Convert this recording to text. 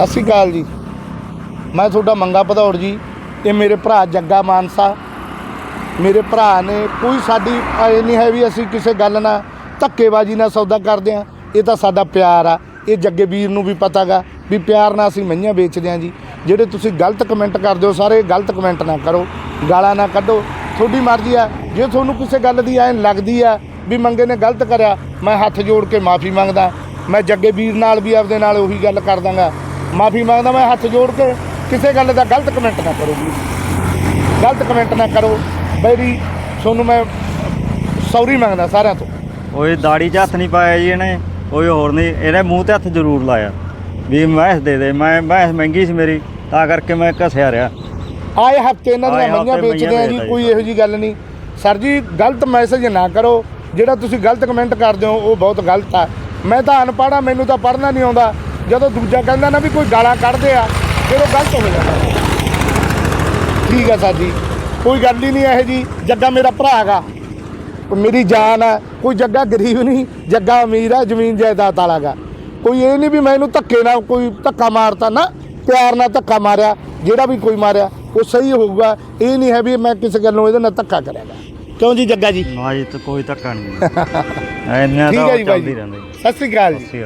ਸਤਿ ਸ਼੍ਰੀ ਅਕਾਲ ਜੀ। ਮੈਂ ਤੁਹਾਡਾ ਮੰਗਾ ਭਦੌੜ ਜੀ ਇਹ ਮੇਰੇ ਭਰਾ ਜੱਗਾ ਮਾਨਸਾ। ਮੇਰੇ ਭਰਾ ਨੇ ਕੋਈ ਸਾਡੀ, ਇਹ ਨਹੀਂ ਹੈ ਵੀ ਅਸੀਂ ਕਿਸੇ ਗੱਲ ਨਾਲ ਧੱਕੇਬਾਜ਼ੀ ਨਾਲ ਸੌਦਾ ਕਰਦੇ ਆ ਇਹ ਤਾਂ ਸਾਡਾ ਪਿਆਰ ਆ। ਇਹ ਜੱਗੇ ਵੀਰ ਨੂੰ ਵੀ ਪਤਾਗਾ ਵੀ ਪਿਆਰ ਨਾਲ ਅਸੀਂ ਮਈਆਂ ਵੇਚਦੇ ਆ ਜੀ। ਜਿਹੜੇ ਤੁਸੀਂ ਗਲਤ ਕਮੈਂਟ ਕਰਦੇ ਹੋ, ਸਾਰੇ ਗਲਤ ਕਮੈਂਟ ਨਾ ਕਰੋ। ਗਾਲਾਂ ਨਾ ਕੱਢੋ। ਤੁਹਾਡੀ ਮਰਜ਼ੀ ਆ। ਜੇ ਤੁਹਾਨੂੰ ਕਿਸੇ ਗੱਲ ਦੀ ਐ ਲੱਗਦੀ ਆ ਵੀ ਮੰਗੇ ਨੇ ਗਲਤ ਕਰਿਆ, ਮੈਂ ਹੱਥ ਜੋੜ ਕੇ ਮਾਫੀ ਮੰਗਦਾ। ਮੈਂ ਜੱਗੇ ਵੀਰ ਨਾਲ ਵੀ ਆਪਦੇ ਨਾਲ ਉਹੀ ਗੱਲ ਕਰ ਦਾਂਗਾ ਮਾਫੀ ਮੰਗਦਾ ਮੈਂ ਹੱਥ ਜੋੜ ਕੇ ਕਿਸੇ ਗੱਲ ਦਾ ਗਲਤ ਕਮੈਂਟ ਨਾ ਕਰੋ ਜੀ। ਗਲਤ ਕਮੈਂਟ ਨਾ ਕਰੋ। ਬਈ ਤੁਹਾਨੂੰ ਮੈਂ ਸੌਰੀ ਮੰਗਦਾ ਸਾਰਿਆਂ ਤੋਂ। ਓਏ ਦਾੜੀ 'ਚ ਹੱਥ ਨਹੀਂ ਪਾਇਆ ਜੀ ਇਹਨੇ। ਓਏ ਹੋਰ ਨਹੀਂ ਇਹਨੇ ਮੂੰਹ ਤੇ ਹੱਥ ਜ਼ਰੂਰ ਲਾਇਆ। ਵੀ ਮੈਸ ਦੇ ਦੇ ਮੈਂ ਮੈਸ ਮਹਿੰਗੀ ਸੀ ਮੇਰੀ ਤਾਂ ਕਰਕੇ ਮੈਂ ਘਸਿਆ ਰਿਹਾ। ਆਏ ਹਫ਼ਤੇ ਇਹਨਾਂ ਦੀਆਂ ਮਈਆਂ ਵੇਚਦੇ ਆ ਜੀ ਕੋਈ ਇਹੋ ਜੀ ਗੱਲ ਨਹੀਂ। ਸਰ ਜੀ ਗਲਤ ਮੈਸੇਜ ਨਾ ਕਰੋ। ਜਿਹੜਾ ਤੁਸੀਂ ਗਲਤ ਕਮੈਂਟ ਕਰਦੇ ਹੋ ਉਹ ਬਹੁਤ ਗਲਤ ਆ। ਮੈਂ ਤਾਂ ਅਨਪੜ੍ਹ ਮੈਨੂੰ ਤਾਂ ਪੜ੍ਹਨਾ ਨਹੀਂ ਆਉਂਦਾ। ਜਦੋਂ ਦੂਜਾ ਕਹਿੰਦਾ ਨਾ ਵੀ ਕੋਈ ਗਾਲਾਂ ਕੱਢਦੇ ਆ ਫਿਰ ਉਹ ਗਲਤ ਹੋ ਜਾਂਦਾ। ਠੀਕ ਆ ਸਰ ਜੀ ਕੋਈ ਗੱਲ ਹੀ ਨਹੀਂ ਇਹੋ ਜੀ ਜੱਗਾ ਮੇਰਾ ਭਰਾ ਹੈਗਾ। ਮੇਰੀ ਜਾਨ ਆ ਕੋਈ ਜੱਗਾ ਗਰੀਬ ਨਹੀਂ ਜੱਗਾ ਅਮੀਰ ਆ ਜ਼ਮੀਨ ਜਾਇਦਾਦ ਵਾਲਾ ਗਾ ਕੋਈ ਇਹ ਨਹੀਂ ਵੀ ਮੈਂ ਇਹਨੂੰ ਧੱਕੇ ਨਾਲ ਕੋਈ ਧੱਕਾ ਮਾਰਤਾ ਨਾ ਪਿਆਰ ਨਾਲ ਧੱਕਾ ਮਾਰਿਆ ਜਿਹੜਾ ਵੀ ਕੋਈ ਮਾਰਿਆ ਉਹ ਸਹੀ ਹੋਊਗਾ। ਇਹ ਨਹੀਂ ਹੈ ਵੀ ਮੈਂ ਕਿਸੇ ਗੱਲੋਂ ਇਹਦੇ ਨਾਲ ਧੱਕਾ ਕਰਿਆਗਾ ਕਿਉਂ ਜੀ ਜੱਗਾ ਜੀ? ਨਾ ਜੀ ਤੇ ਕੋਈ ਧੱਕਾ ਨਹੀਂ ਐਨਾ ਠੀਕ ਤਾਂ ਹੈ ਚੱਲਦੀ ਰਹਿੰਦੀ ਸਤਿ ਸ੍ਰੀ ਅਕਾਲ ਜੀ।